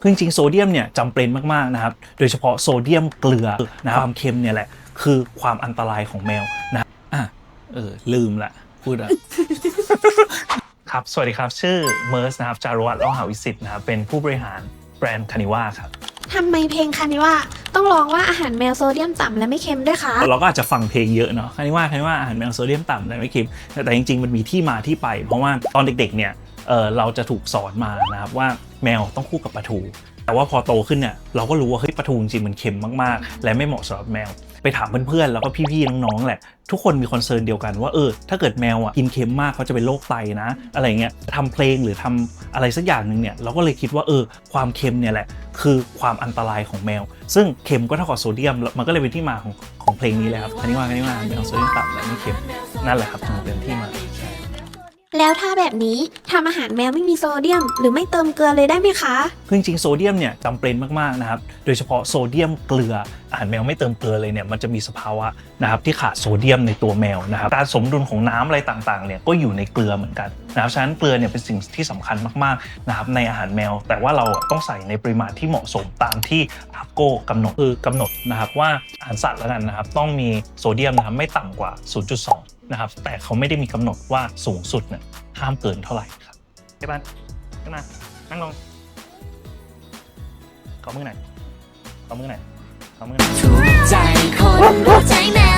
คือจริงๆโซเดียมเนี่ยจำเป็นมากๆนะครับ โดยเฉพาะโซเดียมเกลือนะครับความเค็มเนี่ยแหละ คือความอันตรายของแมวนะอะเออลืมละพูดอะ ครับ สวัสดีครับ ชื่อเมิร์สนะครับ จารวัตรล้อหาวิสิตนะครับ เป็นผู้บริหารแบรนด์คานิว่าครับ ทำไมเพลงคันนี้ว่าต้องร้องว่าอาหารแมวโซเดียมต่ำและไม่เค็มด้วยคะเราก็อาจจะฟังเพลงเยอะเนาะคานิว่าคานิว่าอาหารแมวโซเดียมต่ำแต่ไม่เค็มแต่แต่จริงๆ มันมีที่มาที่ไป เพราะว่าตอนเด็กๆเนี่ย เออเราจะถูกสอนมานะครับว่าแมวต้องคู่กับปลาทู แต่ว่าพอโตขึ้นเนี่ยเราก็รู้ว่าเฮ้ยปลาทูจริงๆมันเค็มมากๆ และไม่เหมาะสำหรับแมว ไปถามเพื่อนๆแล้วก็พี่ๆน้องๆแหละ ทุกคนมีคอนเซิร์นเดียวกันว่าเออถ้าเกิดแมวอะกินเค็มมากเขาจะเป็นโรคไตนะ อะไรเงี้ยทำเพลงหรือทำอะไรสักอย่างหนึ่งเนี่ยเราก็เลยคิดว่าเออความเค็มเนี่ยแหละคือความอันตรายของแมว ซึ่งเค็มก็เท่ากับโซเดียม มันก็เลยเป็นที่มาของของเพลงนี้เลยครับคันนี้ว่าคันนี้ว่าแมวโซเดียมต่ำและไม่เค็มนั่นแหละครับถึงเป็นที่มา แล้วถ้าแบบนี้ทำอาหารแมวไม่มีโซเดียม หรือไม่เติมเกลือเลยได้ไหมคะ คือจริงๆโซเดียมเนี่ยจำเป็นมากๆนะครับ โดยเฉพาะโซเดียมเกลืออาหารแมวไม่เติมเกลือเลยเนี่ยมันจะมีสภาวะนะครับที่ขาดโซเดียมในตัวแมวนะครับการสมดุลของน้ำอะไรต่างๆเนี่ยก็อยู่ในเกลือเหมือนกันนะครับฉะนั้นเกลือเนี่ยเป็นสิ่งที่สำคัญมากๆนะครับในอาหารแมว แต่ว่าเราต้องใส่ในปริมาณที่เหมาะสมตามที่ทับโก้กำหนดคือกำหนดนะครับว่าอาหารสัตว์แล้วกันนะครับต้องมีโซเดียมนะครับไม่ต่ำกว่า 0.2 นะครับแต่เขาไม่ได้มีกำหนดว่าสูงสุดเนี่ยห้ามเกินเท่าไหร่ครับเจ๊บ้านขึ้นมานั่งลงขอมือหน่อยขอมือหน่อย ขอมือหน่อยถูกใจคนรู้ใจแมวคานิว่